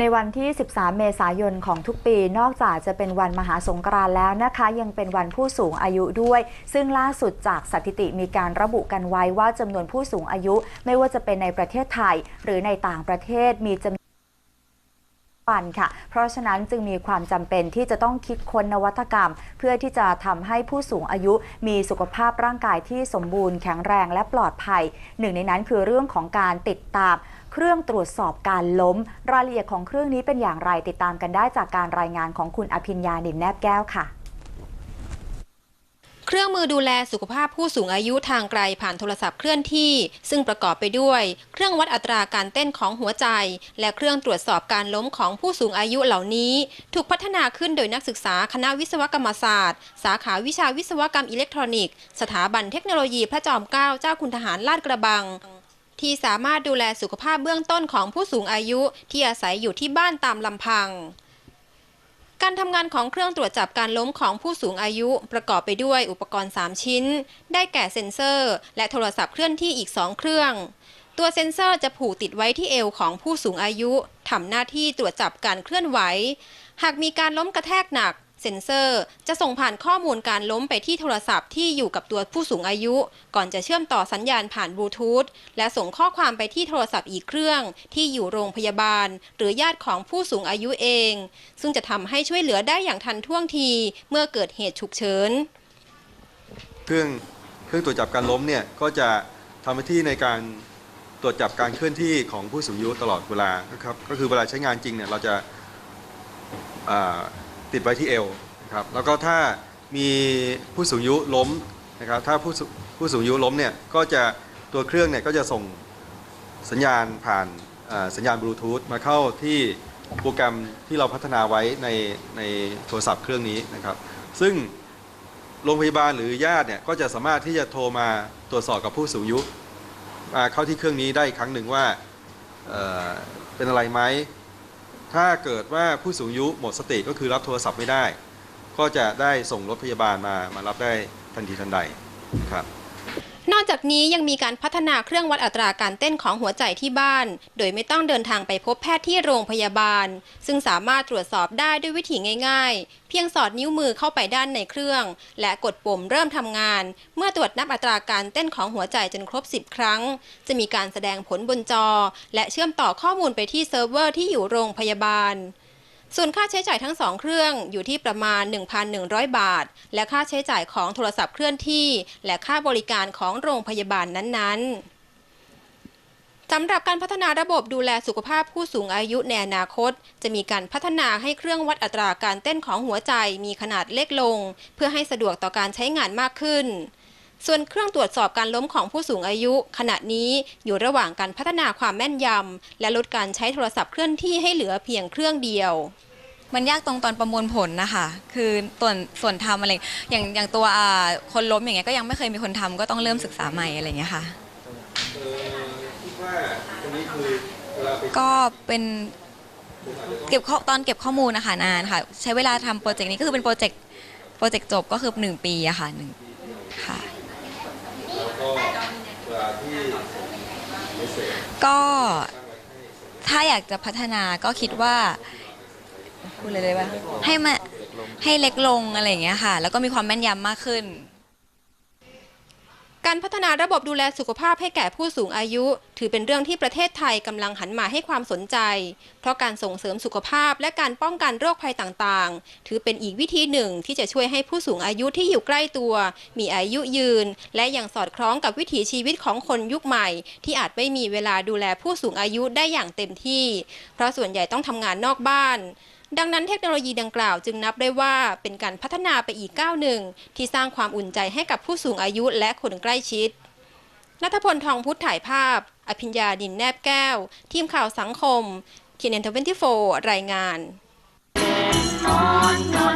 ในวันที่ 13 เมษายนของทุกปี นอกจากจะเป็นวันมหาสงกรานต์แล้วนะคะ ยังเป็นวันผู้สูงอายุด้วย ซึ่งล่าสุดจากสถิติมีการระบุกันไว้ว่าจำนวนผู้สูงอายุ ไม่ว่าจะเป็นในประเทศไทย หรือในต่างประเทศมีจำนวน ปันค่ะ เพราะฉะนั้นจึงมีความจำเป็นที่จะต้องคิดค้นนวัตกรรม เพื่อที่จะทำให้ผู้สูงอายุมีสุขภาพร่างกายที่สมบูรณ์แข็งแรงและปลอดภัย หนึ่งในนั้นคือเรื่องของการติดตามเครื่องตรวจสอบการล้ม รายละเอียดของเครื่องนี้เป็นอย่างไรติดตามกันได้จากการรายงานของคุณอภิญญานินแนบแก้วค่ะ เครื่องมือดูแลสุขภาพผู้สูงอายุทางไกลผ่านโทรศัพท์เคลื่อนที่ ซึ่งประกอบไปด้วย เครื่องวัดอัตราการเต้นของหัวใจ และเครื่องตรวจสอบการล้มของผู้สูงอายุเหล่านี้ ถูกพัฒนาขึ้นโดยนักศึกษาคณะวิศวกรรมศาสตร์ สาขาวิชาวิศวกรรมอิเล็กทรอนิกส์ สถาบันเทคโนโลยีพระจอมเกล้าเจ้าคุณทหารลาดกระบังที่สามารถดูแลสุขภาพเบื้องต้นของผู้สูงอายุที่อาศัยอยู่ที่บ้านตามลำพัง การทำงานของเครื่องตรวจจับการล้มของผู้สูงอายุประกอบไปด้วยอุปกรณ์ 3 ชิ้น ได้แก่เซ็นเซอร์ และโทรศัพท์เคลื่อนที่อีก 2 เครื่อง ตัวเซ็นเซอร์จะผูกติดไว้ที่เอวของผู้สูงอายุทำหน้าที่ตรวจจับการเคลื่อนไหว หากมีการล้มกระแทกหนัก เซ็นเซอร์จะส่งผ่านข้อมูลการล้มไปที่โทรศัพท์ที่อยู่กับตัวผู้สูงอายุ ก่อนจะเชื่อมต่อสัญญาณผ่านบลูทูธและส่งข้อความไปที่โทรศัพท์อีกเครื่อง ที่อยู่โรงพยาบาล หรือญาติของผู้สูงอายุเอง ซึ่งจะทำให้ช่วยเหลือได้อย่างทันท่วงทีเมื่อเกิดเหตุฉุกเฉินเครื่องเครื่องตรวจจับการล้มเนี่ยก็จะทำหน้าที่ในการตรวจจับการเคลื่อนที่ของผู้สูงอายุตลอดเวลานะครับก็คือเวลาใช้งานจริงเนี่ยเราจะอ่า ติดไว้ที่เอวนะครับแล้วก็ถ้ามีผู้สูงอายุล้มนะครับถ้าผู้ผู้สูงอายุล้มเนี่ยก็จะตัวเครื่องเนี่ยก็จะส่งสัญญาณผ่านสัญญาณบลูทูธมาเข้าที่โปรแกรมที่เราพัฒนาไว้ในในโทรศัพท์เครื่องนี้นะครับ ซึ่งโรงพยาบาลหรือญาติเนี่ยก็จะสามารถที่จะโทรมาตรวจสอบกับผู้สูงอายุมาเข้าที่เครื่องนี้ได้อีกครั้งหนึ่งว่าเเป็นอะไรไหม ถ้าเกิดว่าผู้สูงอายุหมดสติก็คือรับโทรศัพท์ไม่ได้ ก็จะได้ส่งรถพยาบาลมามารับได้ทันทีทันใดครับ นอกจากนี้ยังมีการพัฒนาเครื่องวัดอัตราการเต้นของหัวใจที่บ้าน โดยไม่ต้องเดินทางไปพบแพทย์ที่โรงพยาบาล ซึ่งสามารถตรวจสอบได้ด้วยวิธีง่าย ๆ เพียงสอดนิ้วมือเข้าไปด้านในเครื่อง และกดปุ่มเริ่มทำงาน เมื่อตรวจนับอัตราการเต้นของหัวใจจนครบ 10 ครั้ง จะมีการแสดงผลบนจอ และเชื่อมต่อข้อมูลไปที่เซิร์ฟเวอร์ที่อยู่โรงพยาบาล ส่วนค่าใช้จ่ายทั้งสองเครื่องอยู่ที่ประมาณ 1,100 บาท และค่าใช้จ่ายของโทรศัพท์เคลื่อนที่ และค่าบริการของโรงพยาบาลนั้นๆสำหรับการพัฒนาระบบดูแลสุขภาพผู้สูงอายุในอนาคต จะมีการพัฒนาให้เครื่องวัดอัตราการเต้นของหัวใจมีขนาดเล็กลง เพื่อให้สะดวกต่อการใช้งานมากขึ้น ส่วนเครื่องตรวจสอบการล้มของผู้สูงอายุ ขณะนี้อยู่ระหว่างการพัฒนาความแม่นยำ และลดการใช้โทรศัพท์เคลื่อนที่ให้เหลือเพียงเครื่องเดียว มันยากตรงตอนประมวลผลนะคะ คือส่วนส่วนทำอะไรอย่างอย่างตัวคนล้มอย่างเงี้ยก็ยังไม่เคยมีคนทำก็ต้องเริ่มศึกษาใหม่อะไรเงี้ยค่ะก็เป็นเก็บข้อตอนเก็บข้อมูลนะคะนานค่ะ ใช้เวลาทำโปรเจกต์นี้ก็คือเป็นโปรเจกต์โปรเจกต์จบก็คือ 1 ปีอะค่ะ1 ก็ถ้าอยากจะพัฒนาก็คิดว่าพูดเลยเลยว่าให้มาให้เล็กลงอะไรอย่างเงี้ยค่ะ แล้วก็มีความแม่นยำมากขึ้น การพัฒนาระบบดูแลสุขภาพให้แก่ผู้สูงอายุ ถือเป็นเรื่องที่ประเทศไทยกำลังหันมาให้ความสนใจ เพราะการส่งเสริมสุขภาพและการป้องกันโรคภัยต่างๆ ถือเป็นอีกวิธีหนึ่งที่จะช่วยให้ผู้สูงอายุที่อยู่ใกล้ตัว มีอายุยืน และยังสอดคล้องกับวิถีชีวิตของคนยุคใหม่ ที่อาจไม่มีเวลาดูแลผู้สูงอายุได้อย่างเต็มที่ เพราะส่วนใหญ่ต้องทำงานนอกบ้าน ดังนั้นเทคโนโลยีดังกล่าวจึงนับได้ว่าเป็นการพัฒนาไปอีกก้าวหนึ่ง ที่สร้างความอุ่นใจให้กับผู้สูงอายุและคนใกล้ชิดนัทพลทองพุทธถ่ายภาพ อภิญญาดินแนบแก้ว ทีมข่าวสังคมทีเอ็นทเวนตี้โฟรายงานนนนน